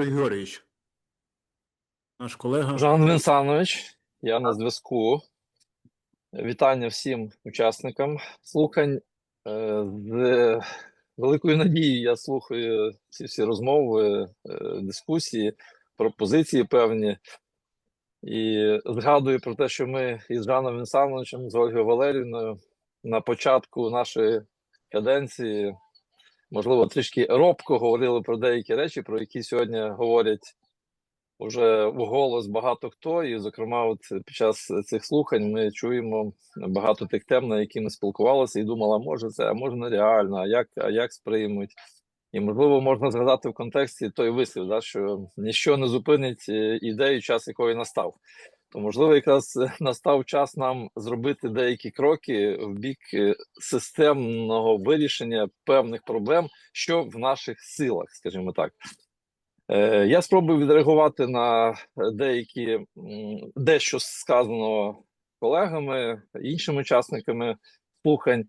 Григорійович. Наш колега. Жан Вінсанович, я на зв'язку. Вітання всім учасникам слухань. Е, З великою надією я слухаю ці всі розмови, е, дискусії, пропозиції певні. І згадую про те, що ми із Жаном Вінсановичем, з Ольгою Валерівною на початку нашої каденції, можливо, трішки робко говорили про деякі речі, про які сьогодні говорять уже вголос багато хто, і, зокрема, от під час цих слухань ми чуємо багато тих тем, на які ми спілкувалися, і думала, може це, а може нереально, а як, а як сприймуть. І можливо можна згадати в контексті той вислів, да, що ніщо не зупинить е, ідею, час якої настав. То можливо, якраз е, настав час нам зробити деякі кроки в бік е, системного вирішення певних проблем, що в наших силах, скажімо так. Е, Я спробую відреагувати на деякі дещо сказано колегами, іншими учасниками слухань.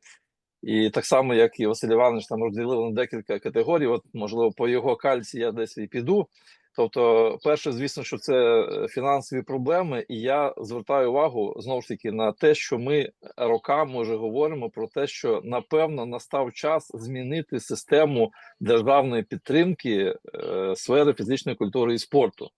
І так само, як і Василь Іванович там розділив на декілька категорій. От, можливо, по його кальці я десь і піду. Тобто, перше, звісно, що це е, фінансові проблеми, і я звертаю увагу знову ж таки на те, що ми роками вже говоримо про те, що напевно настав час змінити систему державної підтримки е, сфери фізичної культури і спорту.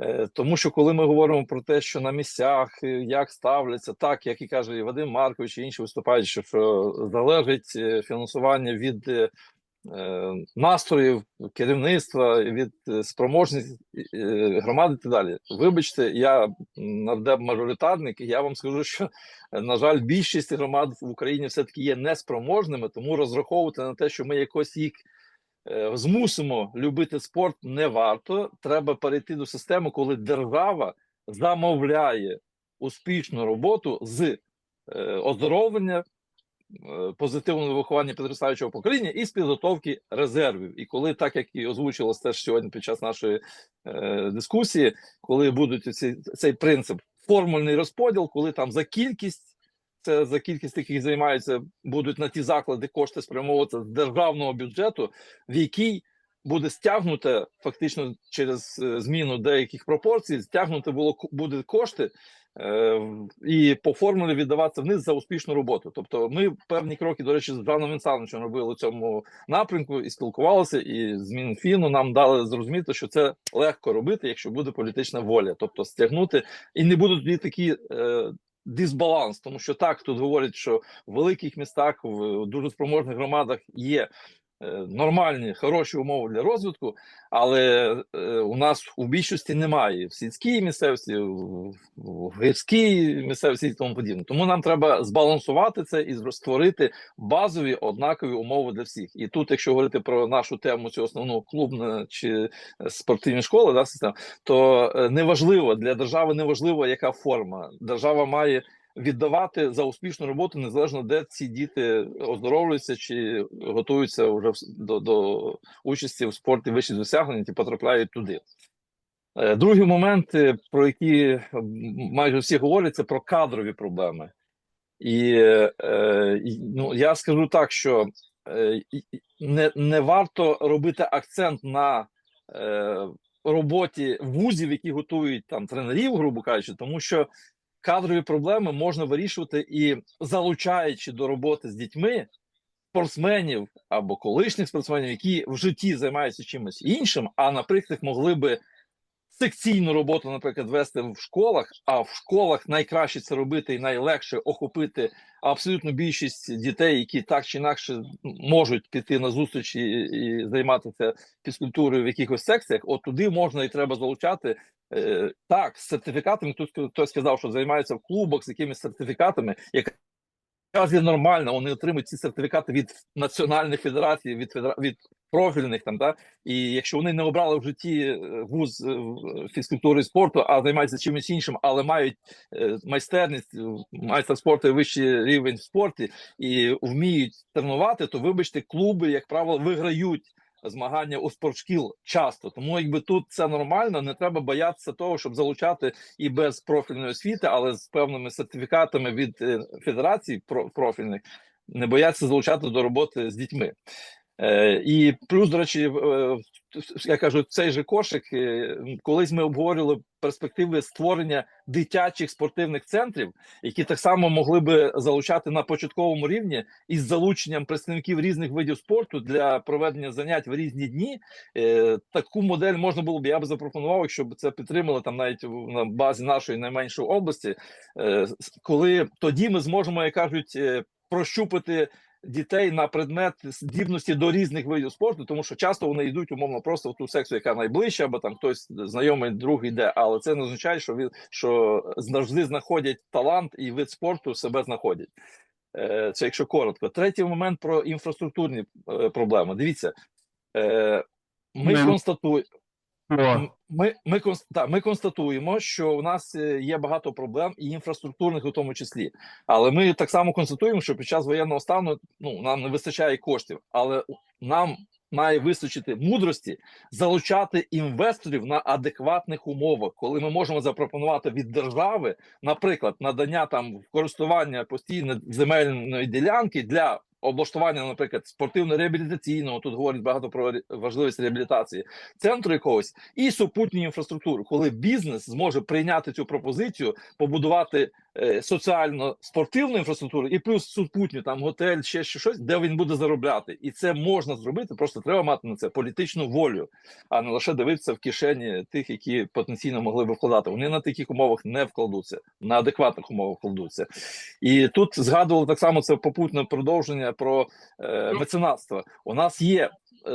Е, Тому що коли ми говоримо про те, що на місцях е, як ставляться, так як і каже Вадим Маркович і інші виступаючі, що- залежить фінансування від настроїв керівництва, від е, спроможності е, громади і так далі. Вибачте, я нардеп мажоритарник, і я вам скажу, що е, на жаль, більшість громад в Україні все таки є неспроможними, тому розраховувати на те, що ми якось їх е, змусимо любити спорт не варто. Треба перейти до системи, коли держава замовляє успішну роботу з е, оздоровлення, е, позитивного виховання підростаючого покоління і з підготовки резервів. І коли, так як і озвучилось теж сьогодні під час нашої е, дискусії, коли будуть ці, цей принцип формульний розподіл, коли там за кількість. Це за кількість яких займаються, будуть на ті заклади кошти спрямовуватися з державного бюджету, в який буде стягнуте фактично через е, зміну деяких пропорцій, стягнуте було буде кошти е, і по формулі віддаватися вниз за успішну роботу. Тобто, ми певні кроки, до речі, з Жаном Вінсановичем робили у цьому напрямку і спілкувалися. І з Мінфіну нам дали зрозуміти, що це легко робити, якщо буде політична воля, тобто стягнути, і не будуть такі. Е, Дисбаланс, тому що так тут говорять, що в великих містах, в дуже спроможних громадах є нормальні, хороші умови для розвитку, але е, у нас у більшості немає в сільській місцевості, в, гірській місцевості і тому подібне. Тому нам треба збалансувати це і створити базові однакові умови для всіх. І тут, якщо говорити про нашу тему, цю основну клубну чи е, спортивні школи, да, система, то е, неважливо для держави, неважливо, яка форма. Держава має віддавати за успішну роботу, незалежно де ці діти оздоровлюються чи готуються вже до, до участі в спорті вищих досягнень і потрапляють туди. Е, Другий момент, е, про які майже всі говорять, це про кадрові проблеми. І е, ну, я скажу так, що е, не, не варто робити акцент на е, роботі вузів, які готують там тренерів, грубо кажучи, тому що кадрові проблеми можна вирішувати і залучаючи до роботи з дітьми спортсменів або колишніх спортсменів, які в житті займаються чимось іншим, а наприклад, могли би секційну роботу, наприклад, вести в школах, а в школах найкраще це робити і найлегше охопити абсолютно більшість дітей, які так чи інакше можуть піти на зустріч і, і займатися фізкультурою в якихось секціях. От туди можна і треба залучати. Е, так, з сертифікатами. Тут хтось сказав, що займаються в клубах з якимись сертифікатами, якраз є нормально, вони отримують ці сертифікати від національних федерацій, від від профільних там, да? і якщо вони не обрали в житті е, вуз е, фізкультури і спорту, а займаються чимось іншим, але мають е, майстерність, е, майстер спорту і вищий рівень в спорті і вміють тренувати, то вибачте, клуби, як правило, виграють. Змагання у спортшкіл часто, тому якби тут це нормально, не треба боятися того, щоб залучати і без профільної освіти, але з певними сертифікатами від е, федерацій про- профільних, не бояться залучати до роботи з дітьми. Е, і плюс, до речі, е, я кажу, цей же кошик. е, Колись ми обговорювали перспективи створення дитячих спортивних центрів, які так само могли би залучати на початковому рівні із залученням представників різних видів спорту для проведення занять в різні дні. Е, Таку модель можна було б, я б запропонував, якщо це підтримали там навіть на базі нашої найменшої області, коли тоді ми зможемо, як кажуть, прощупати. Дітей на предмет здібності до різних видів спорту, тому що часто вони йдуть умовно просто в ту секцію, яка найближча, або там хтось знайомий друг йде. Але це не означає, що він що завжди знаходять талант і вид спорту себе знаходять. Е, Це якщо коротко. Третій момент про інфраструктурні е, проблеми. Дивіться, е, ми Ми- констатуємо. Ми, ми, та, ми констатуємо, що у нас е, є багато проблем, і інфраструктурних у тому числі. Але ми так само констатуємо, що під час воєнного стану ну, нам не вистачає коштів, але нам має вистачити мудрості залучати інвесторів на адекватних умовах, коли ми можемо запропонувати від держави, наприклад, надання там користування постійно земельної ділянки для. Облаштування, наприклад, спортивно-реабілітаційного, тут говорять багато про важливість реабілітації, центру якогось і супутньої інфраструктури, коли бізнес зможе прийняти цю пропозицію, побудувати е, соціально спортивну інфраструктуру і плюс супутню там готель, ще щось, де він буде заробляти, і це можна зробити. Просто треба мати на це політичну волю, а не лише дивитися в кишені тих, які потенційно могли би вкладати. Вони на таких умовах не вкладуться, на адекватних умовах вкладуться. І тут згадували так само це попутне продовження про е, меценатство. У нас є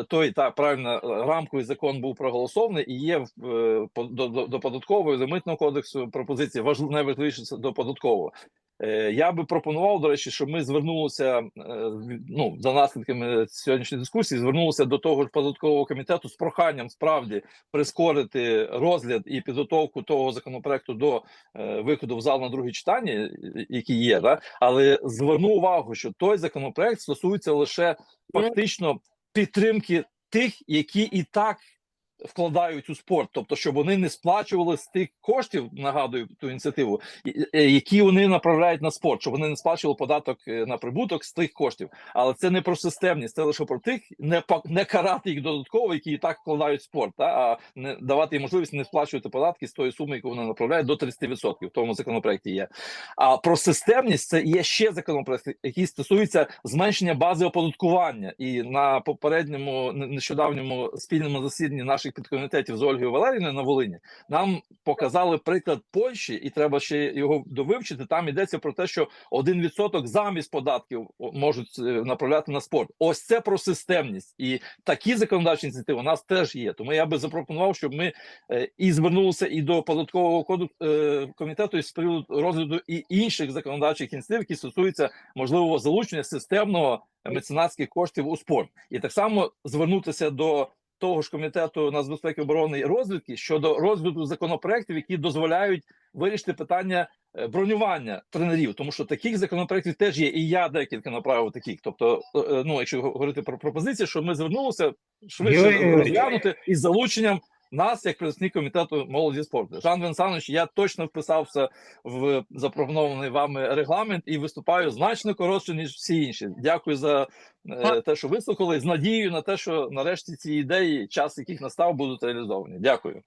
той та правильно е, рамковий закон був проголосований і є в, е, до, до, до податкової до митного кодексу пропозиції важливо найважливіше це до податкового. Е, Я би пропонував, до речі, щоб ми звернулися е, ну, за наслідками сьогоднішньої дискусії, звернулися до того ж податкового комітету з проханням справді прискорити розгляд і підготовку того законопроекту до е, виходу в зал на друге читання, е, який є, да? але зверну увагу, що той законопроект стосується лише фактично підтримки тих, які і так вкладають у спорт, тобто, щоб вони не сплачували з тих коштів, нагадую ту ініціативу, е, які вони направляють на спорт, щоб вони не сплачували податок е, на прибуток з тих коштів. Але це не про системність, це лише про тих, не не карати їх додатково, які і так вкладають в спорт, та, а не давати їм можливість не сплачувати податки з тої суми, яку вони направляють до 30%, В тому законопроекті є. А про системність це є ще законопроект, який стосується зменшення бази оподаткування. І на попередньому не- нещодавньому спільному засіданні наших підкомітетів з Ольгою Валерійовною на Волині нам показали приклад Польщі, і треба ще його довивчити. Там йдеться про те, що 1% замість податків можуть е, направляти на спорт. Ось це про системність, і такі законодавчі ініціативи у нас теж є. Тому я би запропонував, щоб ми е, і звернулися і до податкового коду е, комітету із приводу розгляду і інших законодавчих ініціатив, які стосуються можливого залучення системного меценатських коштів у спорт, і так само звернутися до того ж комітету нацбезпеки оборони і розвідки щодо розгляду законопроектів, які дозволяють вирішити питання е, бронювання тренерів, тому що таких законопроектів теж є, і я декілька направив таких. Тобто, е, е, ну якщо говорити про пропозиції, що ми звернулися швидше розглянути із залученням нас, як представник комітету молоді спорту. Жан Венсанович, я точно вписався в запропонований вами регламент і виступаю значно коротше ніж всі інші. Дякую за е, те, що вислухали. З надією на те, що нарешті ці ідеї, час яких настав, будуть реалізовані. Дякую.